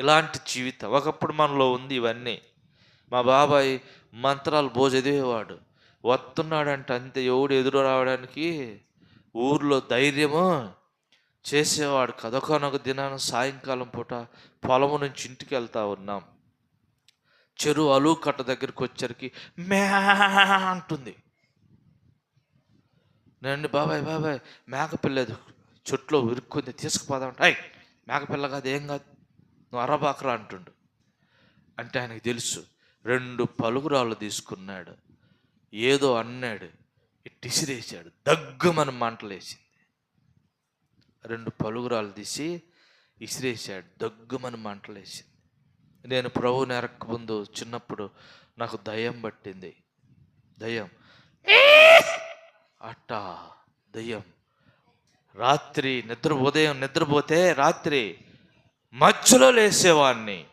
ఇలాంటి జీవితం. ఒకప్పుడు మనలో ఉంది ఇవన్నీ. మా బాబాయ్ మంత్రాలు బో చదివేవాడు వస్తున్నాడంటే అంతే. ఎవడు ఎదురు రావడానికి ఊర్లో ధైర్యము చేసేవాడు. కదొకనొక దినాన సాయంకాలం పూట పొలము నుంచి ఇంటికి వెళ్తా ఉన్నాం. చెరువు అలువు కట్ట దగ్గరికి వచ్చరికి మే అంటుంది. నేను బాబాయ్ బాబాయ్ మేకపిల్లది చెట్లో ఇరుక్కుంది తీసుకుపోదామంటే అయ్ మేకపిల్ల కాదు ఏం కాదు. నువ్వు అరబాకరా అంటుండు. అంటే ఆయనకు తెలుసు రెండు పలుగురాళ్ళు తీసుకున్నాడు ఏదో అన్నాడు ఇసిరేసాడు దగ్గమని మంటలేసింది. రెండు పలుగురాలు తీసి ఇసిరేసాడు దగ్గమని మంటలేసింది. నేను ప్రభు నెరక్క ముందు చిన్నప్పుడు నాకు దయ్యం పట్టింది. దయ్యం. అట్టా దయ్యం. రాత్రి నిద్ర ఉదయం నిద్రపోతే రాత్రి మధ్యలో లేసేవాడిని.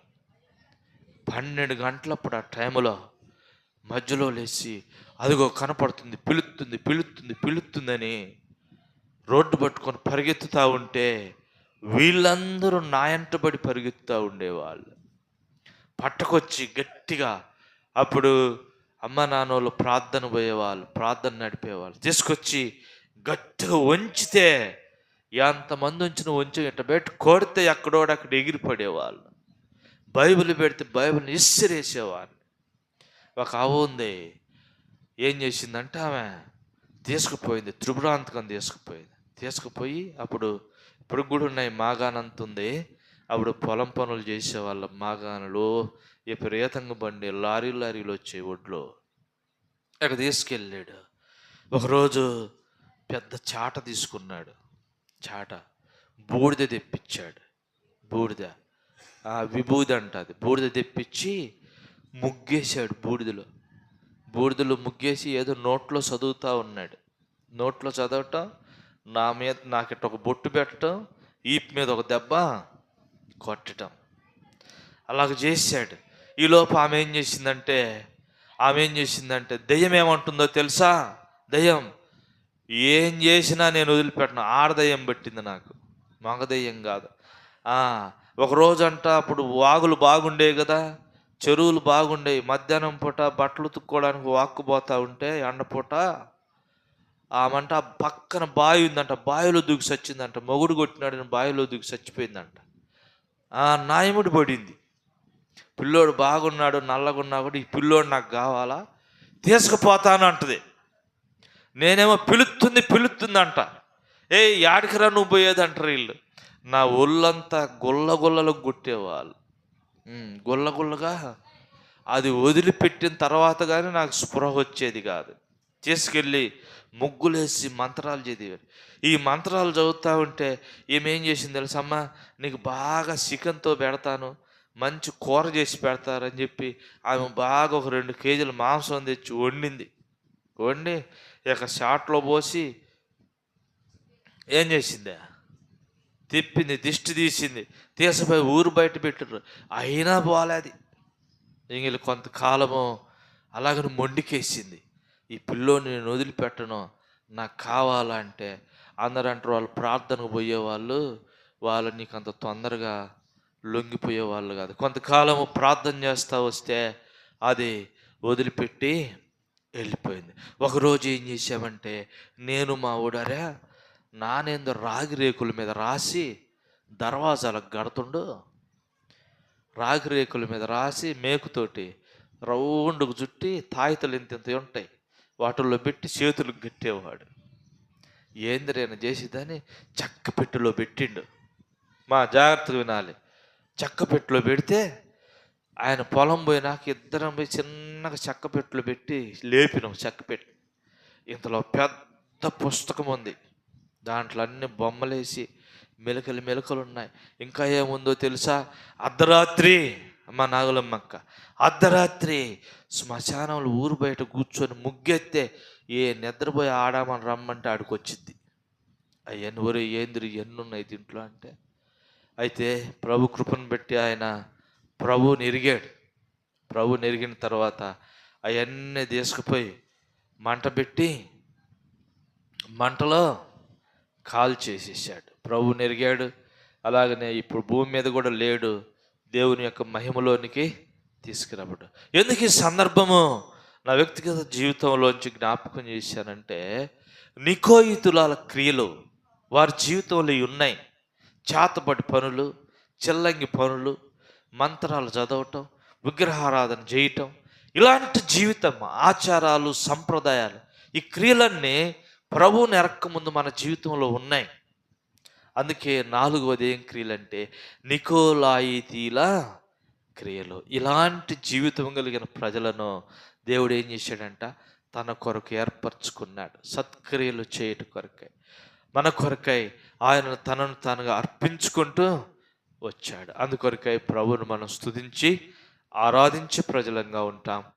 పన్నెండు గంటలప్పుడు ఆ టైంలో మధ్యలో లేచి అదిగో కనపడుతుంది పిలుస్తుంది పిలుస్తుంది పిలుస్తుందని రోడ్డు పట్టుకొని పరిగెత్తుతూ ఉంటే వీళ్ళందరూ నాయంటబడి పరిగెత్తుతూ ఉండేవాళ్ళు. పట్టకొచ్చి గట్టిగా అప్పుడు అమ్మ నాన్నోళ్ళు ప్రార్థన పోయేవాళ్ళు ప్రార్థన నడిపేవాళ్ళు. తీసుకొచ్చి గట్టిగా వంచితే ఎంతమంది ఉంచిన ఉంచి ఇట్ట పెట్టి కొడితే ఎక్కడోడు అక్కడ ఎగిరిపడేవాళ్ళు. బైబిల్ పెడితే బైబిల్ని ఇసిరేసేవాళ్ళు ఒక ఆవు ఉంది. ఏం చేసిందంటే ఆమె తీసుకుపోయింది. త్రిపురాంతకం తీసుకుపోయింది. తీసుకుపోయి అప్పుడు ఇప్పుడు కూడా ఉన్నాయి మాగానంత ఉంది. అప్పుడు పొలం పనులు చేసేవాళ్ళ మాగానులు విపరీతంగా బండి లారీ లారీలు వచ్చే ఒడ్లో. అక్కడ తీసుకెళ్ళాడు. ఒకరోజు పెద్ద చాట తీసుకున్నాడు. చాట. బూడిద తెప్పించాడు. బూడిద. ఆ విభూది అంటది బూడిద తెప్పించి ముగ్గేశాడు బూడిదలో. బూడిదలో ముగ్గేసి ఏదో నోట్లో చదువుతా ఉన్నాడు. నోట్లో చదవటం నా మీద నాకిట ఒక బొట్టు పెట్టడం ఈప్ మీద ఒక దెబ్బ కొట్టడం అలాగ చేశాడు. ఈలోపు ఆమె ఏం చేసిందంటే ఆమె ఏం చేసిందంటే దెయ్యం ఏమంటుందో తెలుసా? దయ్యం ఏం చేసినా నేను వదిలిపెట్టను. ఆడదయ్యం పట్టింది నాకు. మగదయ్యం కాదు. ఒకరోజు అంట అప్పుడు వాగులు బాగుండేవి కదా. చెరువులు బాగుండేవి. మధ్యాహ్నం పూట బట్టలు ఉతుక్కోవడానికి వాక్కుపోతా ఉంటే ఎండపూట ఆమంట ఆ పక్కన బావి ఉందంట. బావిలో దూకి చచ్చిందంట మొగుడు కొట్టినాడని బావిలో దూకి చచ్చిపోయిందంట నాయముడు పడింది. పిల్లోడు బాగున్నాడు నల్లగున్నా కూడా ఈ పిల్లోడు నాకు కావాలా? తీసుకుపోతాను అంటది నేనేమో పిలుస్తుంది పిలుస్తుంది ఏ యాడికిరా నువ్వు పోయేది అంటారు వీళ్ళు. నా ఒళ్ళంతా గుల్ల గుల్లలు గుట్టేవాళ్ళు. గుల్ల గుల్లగా అది వదిలిపెట్టిన తర్వాత కానీ నాకు స్పృహ వచ్చేది కాదు. తీసుకెళ్ళి ముగ్గులేసి మంత్రాలు చదివారు. ఈ మంత్రాలు చదువుతా ఉంటే ఏమేం చేసింది తెలుసమ్మా? నీకు బాగా చికెన్తో పెడతాను మంచి కూర చేసి పెడతారని చెప్పి ఆమె బాగా ఒక రెండు కేజీల మాంసం తెచ్చి వండింది. వండి ఇక షాట్లో పోసి ఏం చేసింది? తిప్పింది దిష్టి తీసింది. తీసిపోయి ఊరు బయట పెట్టారు అయినా పోలేదు ఇంగిలి కొంతకాలము అలాగని మొండికేసింది. ఈ పిల్లోని నేను వదిలిపెట్టను. నాకు కావాలంటే అందరూ అంటారు వాళ్ళు ప్రార్థనకు పోయేవాళ్ళు వాళ్ళు నీకు అంత తొందరగా లొంగిపోయే వాళ్ళు కాదు. కొంతకాలము ప్రార్థన చేస్తూ వస్తే అది వదిలిపెట్టి వెళ్ళిపోయింది. ఒకరోజు ఏం చేసామంటే నేను మా ఊడరా నానేందో రాగి రేకుల మీద రాసి దర్వాజాలకు గడుతుండు రాగి రేకుల మీద రాసి మేకుతోటి రౌండ్కు చుట్టి తాయితలు ఇంత ఇంత ఉంటాయి వాటిల్లో పెట్టి చేతులు గట్టేవాడు ఏందిరైనా చేసేదాన్ని చెక్క పెట్టెలో పెట్టిండు. మా జాగ్రత్తగా వినాలి. చెక్క పెట్టెలో పెడితే ఆయన పొలం పోయినాక ఇద్దరం పోయి చిన్నగా చెక్క పెట్టెలో పెట్టి లేపినాం చెక్క పెట్టి. ఇంతలో పెద్ద పుస్తకం ఉంది. దాంట్లో అన్ని బొమ్మలేసి మెలకలు మెలకలు ఉన్నాయి. ఇంకా ఏముందో తెలుసా? అర్ధరాత్రి మా నాగులమ్మక్క అర్ధరాత్రి శ్మశానంలో ఊరు బయట కూర్చొని ముగ్గెత్తే ఏ నిద్రపోయి ఆడామని రమ్మంటే ఆడికొచ్చిద్ది. అయ్యన్ని ఒరే ఏందిరి ఎన్ని ఉన్నాయి దీంట్లో అంటే? అయితే ప్రభు కృపను పెట్టి ఆయన ప్రభు నెరిగాడు. ప్రభు నెరిగిన తర్వాత అవన్నీ తీసుకుపోయి మంట పెట్టి మంటలో కాల్ చేసేసాడు. ప్రభు నెరిగాడు. అలాగనే ఇప్పుడు భూమి మీద కూడా లేడు. దేవుని యొక్క మహిమలోనికి తీసుకురాబడు ఎందుకు ఈ సందర్భము నా వ్యక్తిగత జీవితంలోంచి జ్ఞాపకం చేశానంటే నికోయితులాల క్రియలు వారి జీవితంలో ఉన్నాయి. చేతపటి పనులు చిల్లంగి పనులు మంత్రాలు చదవటం విగ్రహారాధన చేయటం ఇలాంటి జీవితం ఆచారాలు సంప్రదాయాలు ఈ క్రియలన్నీ ప్రభువుని ఎరక్క ముందు మన జీవితంలో ఉన్నాయి. అందుకే నాలుగవది ఏం క్రియలు అంటే నికోలాయితీల క్రియలు. ఇలాంటి జీవితం కలిగిన ప్రజలను దేవుడు ఏం చేశాడంట? తన కొరకు ఏర్పరచుకున్నాడు. సత్క్రియలు చేయట కొరకై. మన కొరకై ఆయన తనను తానుగా అర్పించుకుంటూ వచ్చాడు. అందుకొరకై ప్రభువును మనం స్తుతించి ఆరాధించే ప్రజలంగా ఉంటాం.